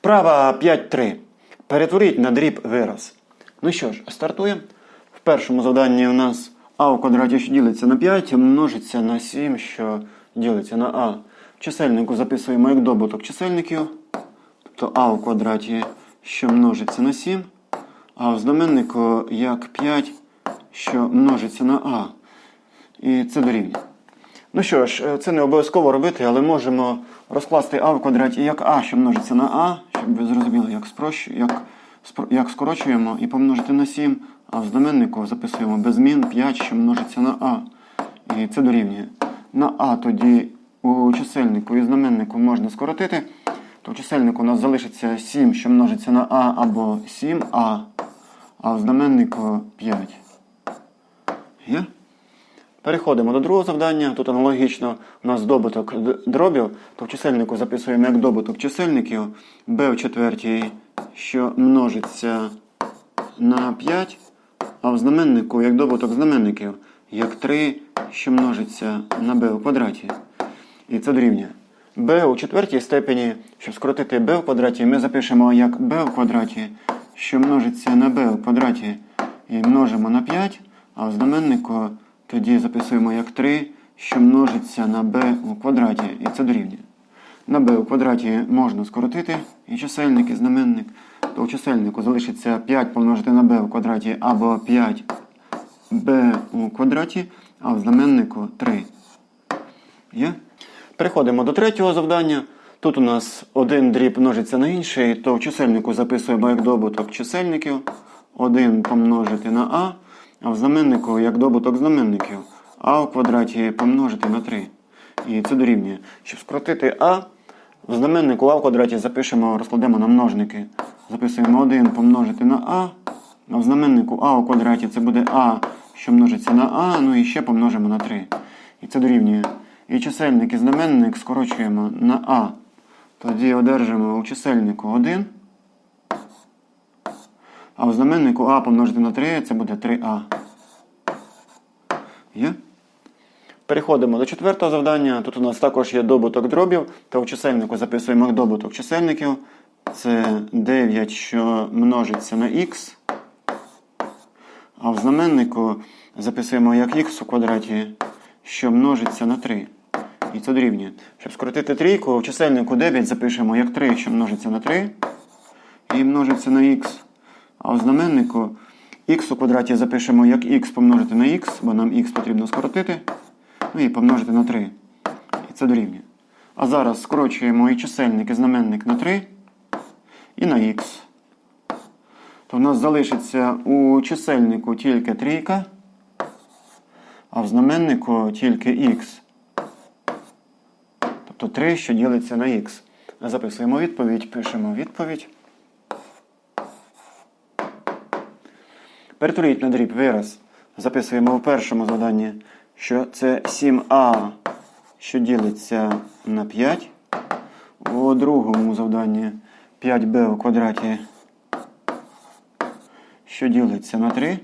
Вправа 5.3. Перетворіть на дріб вираз. Ну що ж, стартуємо. В першому завданні у нас а у квадраті, що ділиться на 5, множиться на 7, що ділиться на а. В чисельнику записуємо як добуток чисельників. Тобто а у квадраті, що множиться на 7, а в знаменнику як 5, що множиться на а. І це дорівнює. Ну що ж, е, це не обов'язково робити, але можемо розкласти а в квадраті як а, що множиться на а, щоб ви зрозуміли, як, спрощу, як, як скорочуємо, і помножити на 7, а в знаменнику записуємо без змін 5, що множиться на а. І це дорівнює. На а тоді у чисельнику і знаменнику можна скоротити, то в чисельнику у нас залишиться 7, що множиться на а, або 7а, а в знаменнику 5. Є? Переходимо до другого завдання. Тут аналогічно у нас добуток дробів, то в чисельнику записуємо як добуток чисельників b в четвертій, що множиться на 5, а в знаменнику як добуток знаменників, як 3, що множиться на b в квадраті. І це дорівнює. b у четвертій степені, щоб скоротити b в квадраті, ми запишемо як b в квадраті, що множиться на b в квадраті, і множимо на 5, а в знаменнику тоді записуємо як 3, що множиться на b у квадраті, і це дорівнює. На b у квадраті можна скоротити і чисельник, і знаменник. То в чисельнику залишиться 5 помножити на b у квадраті або 5b у квадраті, а в знаменнику 3. Є? Переходимо до третього завдання. Тут у нас один дріб множиться на інший, то в чисельнику записуємо як добуток чисельників. 1 помножити на а, а в знаменнику як добуток знаменників. а в квадраті помножити на 3. І це дорівнює. Щоб скоротити а, в знаменнику а в квадраті запишемо, розкладемо на множники. Записуємо 1 помножити на а, а в знаменнику а у квадраті це буде а, що множиться на а, ну і ще помножимо на 3. І це дорівнює. І чисельник і знаменник скорочуємо на а. Тоді одержимо у чисельнику 1. А у знаменнику а помножити на 3 це буде 3а. Є? Переходимо до четвертого завдання. Тут у нас також є добуток дробів, та у чисельнику записуємо як добуток чисельників. Це 9, що множиться на х. А в знаменнику записуємо як х у квадраті, що множиться на 3. І це дорівнює. Щоб скоротити трійку, в чисельнику 9 запишемо як 3, що множиться на 3. І множиться на х. А в знаменнику х у квадраті запишемо як х помножити на х, бо нам х потрібно скоротити. Ну і помножити на 3. І це дорівнює. А зараз скорочуємо і чисельник, і знаменник на 3 і на х. То в нас залишиться у чисельнику тільки трійка, а в знаменнику тільки х. Тобто 3, що ділиться на х. Записуємо відповідь, пишемо відповідь. Перетворіть на дріб вираз. Записуємо у першому заданні, що це 7а, що ділиться на 5. У другому завданні 5b у квадраті, що ділиться на 3.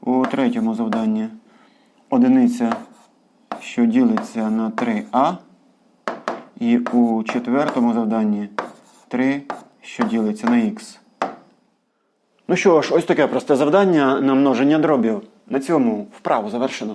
У третьому завданні одиниця, що ділиться на 3а. І у четвертому завданні 3, що ділиться на х. Ну що ж, ось таке просте завдання на множення дробів. На цьому вправу завершено.